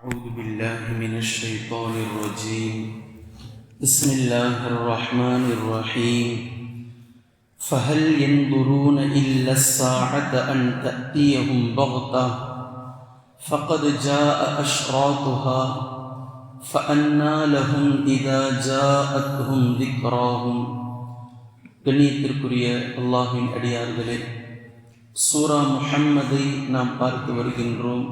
أعوذ بالله من الشيطان الرجيم بسم الله الرحمن الرحيم فهل ينظرون إلا الساعة أن تأتيهم بغتة فقد جاء أشراطها فأنى لهم إذا جاءتهم ذكراهم கண்ணியத்திற்குரிய அல்லாஹின் அடியார்களே சூரா முஹம்மதை நாம் பார்த்து வருகின்றோம்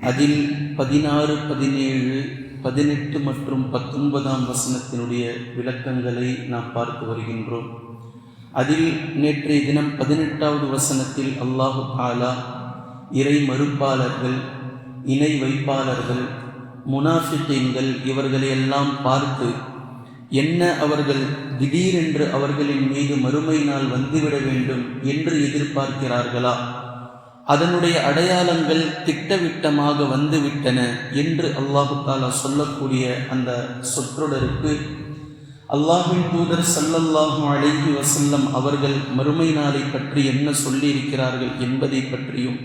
அதில் பதினாறு பதினேழு பதினெட்டு மற்றும் பத்தொன்பதாம் வசனத்தினுடைய விளக்கங்களை நாம் பார்த்து வருகின்றோம். அதில் நேற்றைய தினம் பதினெட்டாவது வசனத்தில் அல்லாஹு ஆலா இறை மறுப்பாளர்கள் இணை வைப்பாளர்கள் முனாஃபித்தீன்கள் இவர்களை எல்லாம் பார்த்து என்ன அவர்கள் திடீரென்று அவர்களின் மீது மறுமை நாள் வந்துவிட வேண்டும் என்று எதிர்பார்க்கிறார்களா? அதனுடைய அடையாளங்கள் திட்டவிட்டமாக வந்துவிட்டன என்று அல்லாஹு தாலா சொல்லக்கூடிய அந்த சொற்றொடருக்கு அல்லாஹின் தூதர் சல்லல்லாஹு அலைஹி வசல்லம் அவர்கள் மறுமை நாளை பற்றி என்ன சொல்லியிருக்கிறார்கள் என்பதை பற்றியும்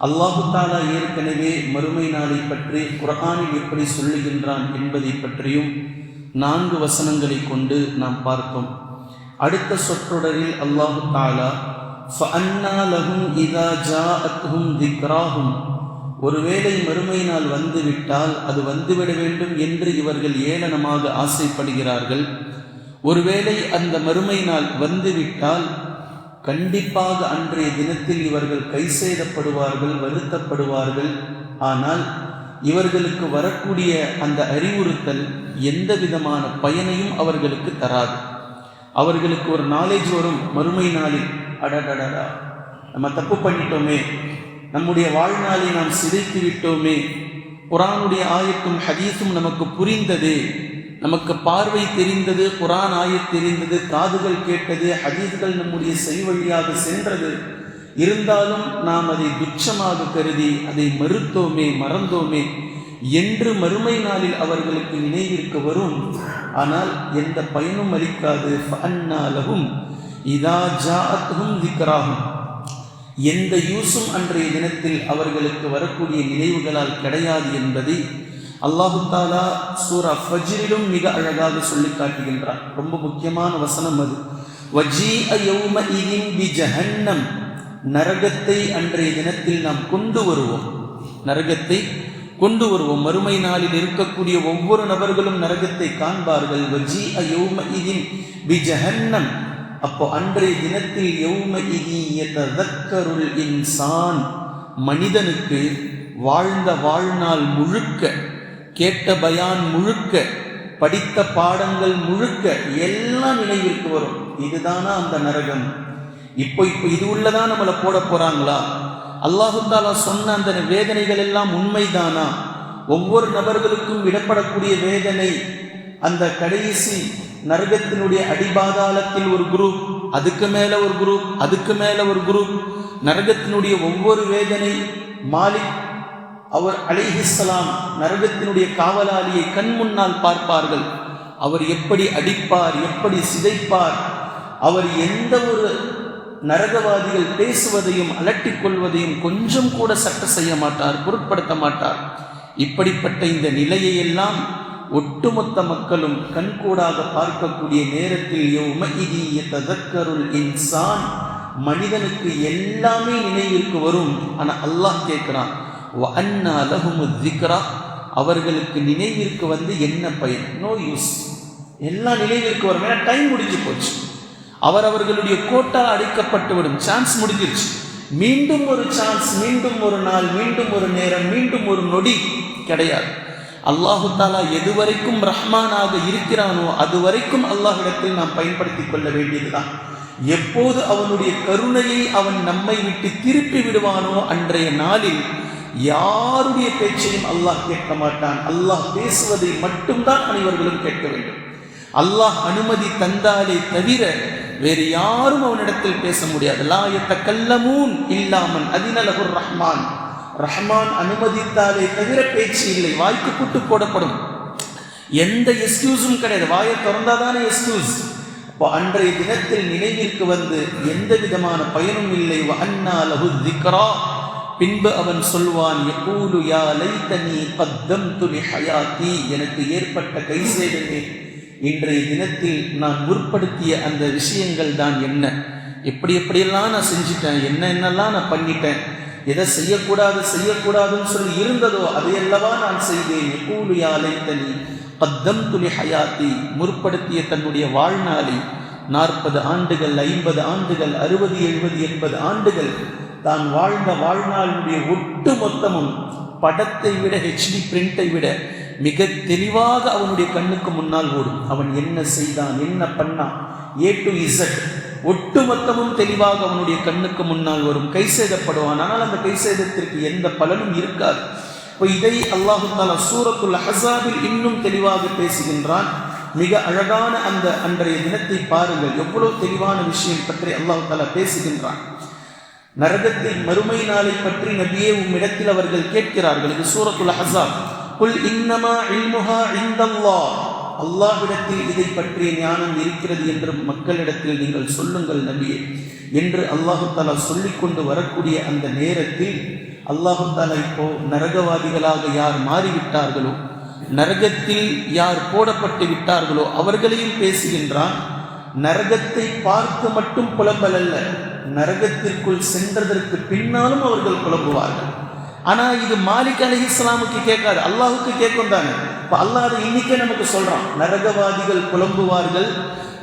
அல்லாஹு தாலா ஏற்கனவே மறுமை நாளை பற்றி குரஹானில் எப்படி சொல்லுகின்றான் என்பதை பற்றியும் நான்கு வசனங்களை கொண்டு நாம் பார்த்தோம். அடுத்த சொற்றொடரில் அல்லாஹு தாலா ஃபஅன்னா லஹும் இதா ஜாஅத்ஹும் திக்ராஹும் ஒருவேளை மறுமை நாள் வந்துவிட்டால் அது வந்துவிட வேண்டும் என்று இவர்கள் ஏளனமாக ஆசைப்படுகிறார்கள். ஒருவேளை அந்த மறுமை நாள் வந்துவிட்டால் கண்டிப்பாக அன்றைய தினத்தில் இவர்கள் கை செய்தப்படுவார்கள் வருத்தப்படுவார்கள். ஆனால் இவர்களுக்கு வரக்கூடிய அந்த அறிவுறுத்தல் எந்த விதமான பயனையும் அவர்களுக்கு தராது. அவர்களுக்கு ஒரு நாலேஜ் வரும் மறுமை நாளில் அடடடடா. நம்ம தப்பு பண்ணிட்டோமே. நம்முடைய வாழ்நாளை நாம் சிதைத்து விட்டோமே. குரானுடைய ஆயத்தும் ஹதீஸும் நமக்கு புரிந்தது. நமக்கு பார்வை தெரிந்தது குரான் ஆயத் தெரிந்தது காதுகள் கேட்டது ஹதீஸ்கள் நம்முடைய செய்வழியாக சென்றது. இருந்தாலும் நாம் அதை துச்சமாக கருதி அதை மறுத்தோமே மறந்தோமே. என்று மறுமை நாளில் அவர்களுக்கு நினைவிற்கு வரும். ஆனால் எந்த பயனும் அளிக்காது. அந்நாலகும் இதா ஜாஅத்தும் திக்கராகும் எந்த யூசும் அன்றைய தினத்தில் அவர்களுக்கு வரக்கூடிய நினைவுகளால் கிடையாது என்பதை அல்லாஹு தாலா சூரா ஃபஜ்ரிலும் மிக அழகாக சொல்லி காட்டுகின்றார் ரொம்ப முக்கியமான வசனம் அது. வஜீ யௌம இதின் பி ஜஹன்னம் நரகத்தை அன்றைய தினத்தில் நாம் கொண்டு வருவோம். நரகத்தை கொண்டு வருவோம். மறுமை நாளில் இருக்கக்கூடிய ஒவ்வொரு நபர்களும் நரகத்தை காண்பார்கள். வஜி அயோம இதின் பி ஜஹன்னம் அப்போ அன்றைய தினத்தில் யௌம இதியத்தருள் இன்சான் மனிதனுக்கு வாழ்ந்த வாழ்நாள் முழுக்க கேட்ட பயான் முழுக்க படித்த பாடங்கள் முழுக்க எல்லாம் நினைவிற்கு வரும். இதுதானா அந்த நரகம்? இப்போ இப்போ இது உள்ளதான் நம்மளை போட போறாங்களா? அல்லாஹுத்தாலா சொன்ன அந்த வேதனைகள் எல்லாம் உண்மைதானா? ஒவ்வொரு நபர்களுக்கும் விடப்படக்கூடிய வேதனை அந்த கடைசி நரகத்தினுடைய அடிபாதாளத்தில் ஒரு குரூப் அதுக்கு மேல ஒரு குரூப் அதுக்கு மேல ஒரு குரூப் நரகத்தினுடைய ஒவ்வொரு வேதனை மாலிக் அவர் அலிஹிஸ்லாம் நரகத்தினுடைய காவலாளியை கண் முன்னால் பார்ப்பார்கள். அவர் எப்படி அடிப்பார் எப்படி சிதைப்பார் அவர் எந்த ஒரு நரகவாதிகள் பேசுவதையும் அலட்டிக் கொள்வதையும் கொஞ்சம் கூட சட்ட செய்ய மாட்டார் பொருட்படுத்த மாட்டார். இப்படிப்பட்ட இந்த நிலையை எல்லாம் ஒட்டுமொத்த மக்களும் கண்கூடாக பார்க்கக்கூடிய நேரத்தில் இன்சான். மனிதனுக்கு எல்லாமே நினைவிற்கு வரும். ஆனால் அல்லாஹ் கேட்கிறான் அண்ணா லஹுமு திக்ரா அவர்களுக்கு நினைவிற்கு வந்து என்ன பயன்? நோ யூஸ் எல்லாம் நினைவிற்கு வரும். ஏன்னா டைம் முடிஞ்சு போச்சு. அவர் அவர்களுடைய கோட்டா அடைக்கப்பட்டு விடும். சான்ஸ் முடிஞ்சிருச்சு. மீண்டும் ஒரு சான்ஸ் மீண்டும் ஒரு நாள் மீண்டும் ஒரு நேரம் மீண்டும் ஒரு நொடி கிடையாது. அல்லாஹு தாலா எதுவரைக்கும் ரஹ்மானாக இருக்கிறானோ அது வரைக்கும் அல்லாஹிடத்தில் நாம் பயன்படுத்தி கொள்ள வேண்டியதுதான். எப்போது அவனுடைய கருணையை அவன் நம்மை விட்டு திருப்பி விடுவானோ அன்றைய நாளில் யாருடைய பேச்சையும் அல்லாஹ் கேட்க மாட்டான். அல்லாஹ் பேசுவதை மட்டும்தான் அனைவர்களும் கேட்க வேண்டும். அல்லாஹ் அனுமதி தந்தாலே தவிர வேறு யாரும் அவனிடத்தில் பேச முடியாது. லாயத்த கல்லமூன் இல்லாமல் அதினலகுர் ரஹ்மான். ரஹ்மான் அனுமதித்தாலே தவிர பேச்சு இல்லை வாய்க்கு புட்டு போடப்படும். எந்த எக்ஸ்கியூஸும் கிடையாது. வாயை திறந்தாதானே எக்ஸ்கியூஸ் இப்போ அன்றைய தினத்தில் நினைவிற்கு வந்து எந்த விதமான பயனும் இல்லை. அண்ணா லகு திக்ரா பின்பு அவன் சொல்வான் எப்பூலு யா லைத்தனி பத்தம் துலி ஹயாத்தி எனக்கு ஏற்பட்ட கை சேதமே இன்றைய தினத்தில் நான் முற்படுத்திய அந்த விஷயங்கள் தான் என்ன. எப்படி எப்படியெல்லாம் நான் செஞ்சிட்டேன் என்ன என்னெல்லாம் நான் பண்ணிட்டேன் எதை செய்யக்கூடாது செய்யக்கூடாதுன்னு சொல்லி இருந்ததோ அதையல்லவா நான் செய்தேன். கூலியாலை தனி பத்தம் துலி ஹயாத்தி. முற்படுத்திய தன்னுடைய வாழ்நாளை நாற்பது ஆண்டுகள் ஐம்பது ஆண்டுகள் அறுபது எழுபது எண்பது ஆண்டுகள் தான் வாழ்ந்த வாழ்நாளுடைய ஒட்டு மொத்தமும் படத்தை விட ஹெச்டி பிரிண்டை விட மிக தெளிவாக அவனுடைய கண்ணுக்கு முன்னால் ஓடும். அவன் என்ன செய்தான் என்ன பண்ணான்? ஏ டு இசட் ஒட்டுமொத்தமும் தெளிவாக அவனுடைய கண்ணுக்கு முன்னால் வரும். கை சேதப்படுவான். ஆனால் அந்த கை சேதத்திற்கு எந்த பலனும் இருக்காது. இப்போ இதை அல்லாஹு தாலா சூரத்துல் ஹசாபில் இன்னும் தெளிவாக பேசுகின்றான். மிக அழகான அந்த அன்றைய தினத்தை பாருங்கள். எவ்வளவு தெளிவான விஷயம் பற்றி அல்லாஹு தாலா பேசுகின்றான். நரகத்தின் மறுமை நாளை பற்றி நபியே உம்மிடத்தில் அவர்கள் கேட்கிறார்கள். இது சூரத்துல் ஹசாப் குல் இன்னமா இல்முஹா இந்தல்லாஹ். அல்லாஹ்விடத்தில் இதை பற்றிய ஞானம் இருக்கிறது என்று மக்களிடத்தில் நீங்கள் சொல்லுங்கள் நபியே என்று அல்லாஹு தாலா சொல்லி கொண்டு வரக்கூடிய அந்த நேரத்தில் அல்லாஹு தாலா இப்போ நரகவாதிகளாக யார் மாறிவிட்டார்களோ நரகத்தில் யார் போடப்பட்டு விட்டார்களோ அவர்களையும் பேசுகின்றான். நரகத்தை பார்த்து மட்டும் புலம்பல் அல்ல நரகத்திற்குள் சென்றதற்கு பின்னாலும் அவர்கள் புலம்புவார்கள். ஆனால் இது மாலிக் அலி இஸ்லாமுக்கு கேட்காது அல்லாஹுக்கு கேட்கும் தானே. இப்ப அல்லாத இன்னைக்கே நமக்கு சொல்றான் நரகவாதிகள் புலம்புவார்கள்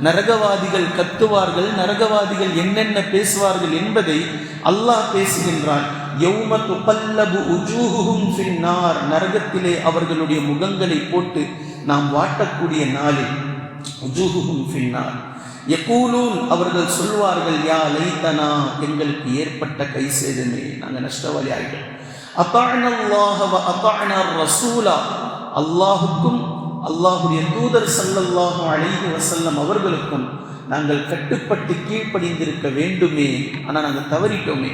நரகவாதிகள் கத்துவார்கள் நரகவாதிகள் என்னென்ன பேசுவார்கள் என்பதை அல்லாஹ் பேசுகின்றான். நரகத்திலே அவர்களுடைய முகங்களை போட்டு நாம் வாட்டக்கூடிய நாளில் உஜூஹுஹும் ஃபின்னார். எக்கூலூன் அவர்கள் சொல்வார்கள் யா லைத்தனா எங்களுக்கு ஏற்பட்ட கை சேதமே நாங்கள் நஷ்டவாளி ஆகிட்டோம் அத்தானல்லாஹ அத்தான ரசூலா அல்லாஹுக்கும் அல்லாஹுடைய தூதர் சல்லல்லாஹு அழகி வசல்லம் அவர்களுக்கும் நாங்கள் கட்டுப்பட்டு கீழ்ப்படிந்திருக்க வேண்டுமே. ஆனால் நாங்கள் தவறிட்டோமே.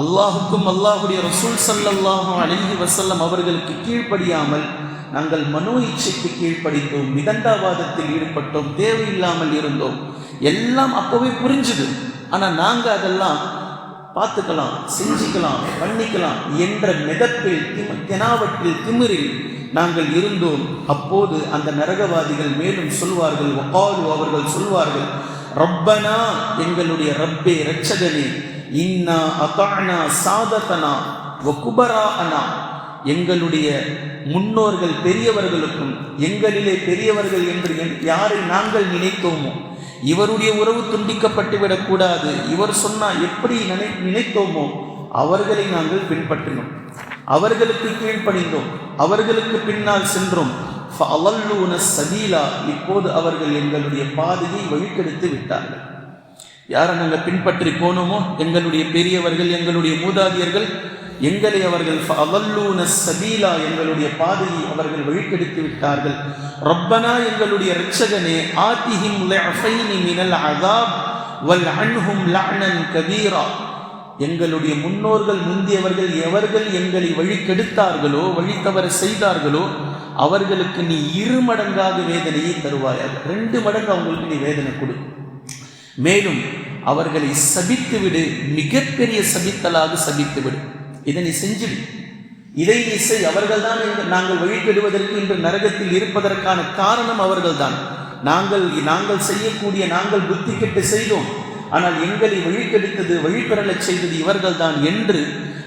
அல்லாஹுக்கும் அல்லாஹுடைய ரசூல் சல்லல்லாஹும் அழகி வசல்லம் அவர்களுக்கு கீழ்ப்படியாமல் நாங்கள் மனோ இச்சைக்கு கீழ்ப்படித்தோம் மிதண்டாவாதத்தில் ஈடுபட்டோம் தேவையில்லாமல் இருந்தோம். எல்லாம் அப்போவே புரிஞ்சுது. ஆனால் நாங்கள் அதெல்லாம் பார்த்துக்கலாம் செஞ்சுக்கலாம் பண்ணிக்கலாம் என்ற மிதப்பில் திம தெனாவற்றில் திமிரில் நாங்கள் இருந்தோம். அப்போது அந்த நரகவாதிகள் மேலும் சொல்வார்கள் ஒகாலு அவர்கள் சொல்வார்கள் ரப்பனா எங்களுடைய ரப்பே ரட்சகனே இன்னா அகானா சாததனா வகுபரா அனா எங்களுடைய முன்னோர்கள் பெரியவர்களுக்கும் எங்களிலே பெரியவர்கள் என்று யாரை நாங்கள் நினைத்தோமோ இவருடைய உறவு துண்டிக்கப்பட்டு விடக்கூடாது. இவர் சொன்னால் எப்படி நினை நினைத்தோமோ அவர்களை நாங்கள் பின்பற்றினோம். அவர்களுக்கு கீழ்ப்பணிந்தோம் அவர்களுக்கு பின்னால் சென்றோம். சதீலா இப்போது அவர்கள் எங்களுடைய பாதையை வழிக்கெடுத்து விட்டார்கள். யாரை நாங்கள் பின்பற்றி போனோமோ? எங்களுடைய பெரியவர்கள் எங்களுடைய மூதாதியர்கள் எங்களை அவர்கள் சபீலா எங்களுடைய பாதையை அவர்கள் வழிக்கெடுத்து விட்டார்கள். ரப்பனா எங்களுடைய ரட்சகனே ஆத்திஹிம் மினல் அதாப் வல் அன்ஹும் லஅனன் கபீரா. எங்களுடைய முன்னோர்கள் முந்தியவர்கள் எவர்கள் எங்களை வழிக்கெடுத்தார்களோ வழி தவற செய்தார்களோ அவர்களுக்கு நீ இரு மடங்காக வேதனையை தருவாயாக. ரெண்டு மடங்கு அவங்களுக்கு நீ வேதனை கொடு. மேலும் அவர்களை சபித்து விடு மிகப்பெரிய சபித்தலாக சபித்து விடு இதை நீ செஞ்சிடு. இதை நீ செய். அவர்கள்தான் நாங்கள் வழிபடுவதற்கு இன்று நரகத்தில் இருப்பதற்கான காரணம் அவர்கள்தான். நாங்கள் நாங்கள் செய்யக்கூடிய நாங்கள் புத்தி கெட்டு செய்தோம். ஆனால் எங்களை வழிகெடுத்தது வழிபெறலச் செய்தது இவர்கள்தான் என்று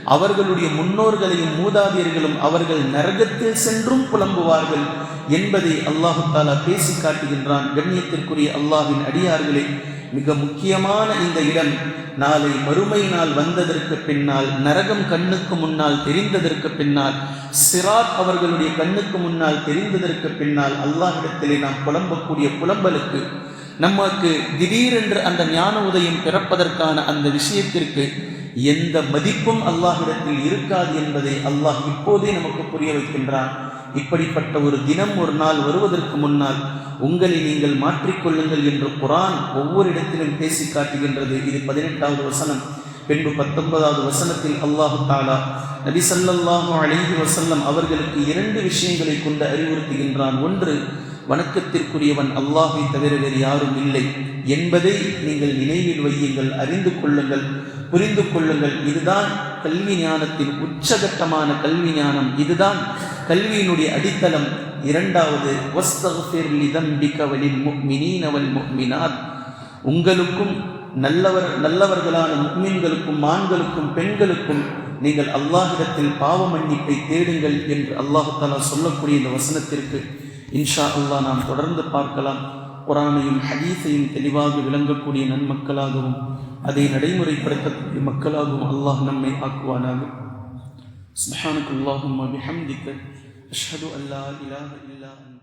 அவர்களுடைய முன்னோர்களையும் மூதாதியர்களும் அவர்கள் நரகத்தில் சென்றும் புலம்புவார்கள் என்பதை அல்லாஹு தாலா பேசி காட்டுகின்றான். கண்ணியத்திற்குரிய அல்லாஹின் அடியார்களே மிக முக்கியமான இந்த இடம் நாளை மறுமை நாள் வந்ததற்கு பின்னால் நரகம் கண்ணுக்கு முன்னால் தெரிந்ததற்கு பின்னால் சிராத் அவர்களுடைய கண்ணுக்கு முன்னால் தெரிந்ததற்கு பின்னால் அல்லாஹிடத்திலே நாம் புலம்பக்கூடிய புலம்பலுக்கு நமக்கு திடீரென்று அந்த ஞான உதயம் பிறப்பதற்கான அந்த விஷயத்திற்கு எந்த மதிப்பும் அல்லாஹிடத்தில் இருக்காது என்பதை அல்லாஹ் இப்போதே நமக்கு புரிய வைக்கின்றான். இப்படிப்பட்ட ஒரு தினம் ஒரு நாள் வருவதற்கு முன்னால் உங்களை நீங்கள் மாற்றிக்கொள்ளுங்கள் என்று குரான் ஒவ்வொரு இடத்திலும் பேசி காட்டுகின்றது. இது பதினெட்டாவது வசனம். பின்பு பத்தொன்பதாவது வசனத்தில் அல்லாஹு தாலா நபி சல்லாஹூ அலைஹி வசல்லம் அவர்களுக்கு இரண்டு விஷயங்களை கொண்டு அறிவுறுத்துகின்றான். ஒன்று வணக்கத்திற்குரியவன் அல்லாஹை தவிர வேறு யாரும் இல்லை என்பதை நீங்கள் நினைவில் வையுங்கள் அறிந்து கொள்ளுங்கள் புரிந்து கொள்ளுங்கள். இதுதான் கல்வி ஞானத்தின் உச்சகட்டமான கல்வி ஞானம். இதுதான் கல்வியினுடைய அடித்தளம். இரண்டாவது உங்களுக்கும் நல்லவர் நல்லவர்களான முக்மீன்களுக்கும் ஆண்களுக்கும் பெண்களுக்கும் நீங்கள் அல்லாஹிடத்தில் பாவ மன்னிப்பை தேடுங்கள் என்று அல்லாஹு தாலா சொல்லக்கூடிய இந்த வசனத்திற்கு இன்ஷா அல்லாஹ் நாம் தொடர்ந்து பார்க்கலாம் குரானையும் ஹதீஸையும் தெளிவாக விளங்கக்கூடிய நன்மக்களாகவும் அதை நடைமுறைப்படுத்தக்கூடிய மக்களாகவும் அல்லாஹ் நம்மை ஆக்குவானாக سبحانك اللهم وبحمدك أشهد أن لا إله إلا أنت